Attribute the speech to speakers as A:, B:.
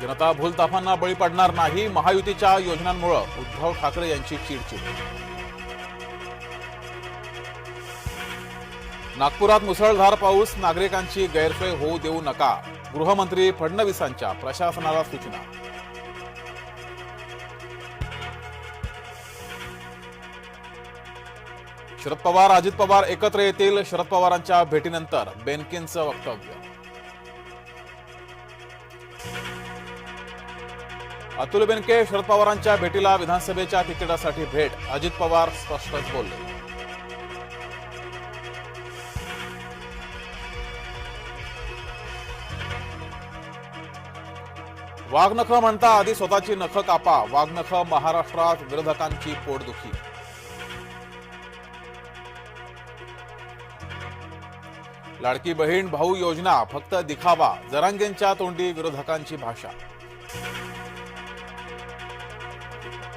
A: जनता भूलताफांना बळी पडणार नाही महायुतीच्या योजनांमुळे उद्धव ठाकरे यांची चिडचिड. नागपुरात मुसळधार पाऊस नागरिकांची गैरसोय होऊ देऊ नका गृहमंत्री फडणवीसांच्या प्रशासनाला सूचना. शरद पवार अजित पवार एकत्र येतील शरद पवारांच्या भेटीनंतर बेनकेंचं वक्तव्य. अतुल बेनके शरद पवारांच्या भेटीला विधानसभेच्या तिकिटासाठी भेट. अजित पवार स्पष्टच बोलले. वाघनख म्हणता आधी स्वतःची नख कापा. वाघनख महाराष्ट्रात विरोधकांची पोटदुखी. लाडकी बहीण भाऊ योजना फक्त दिखावा. जरांगेंच्या तोंडी विरोधकांची भाषा. thank you.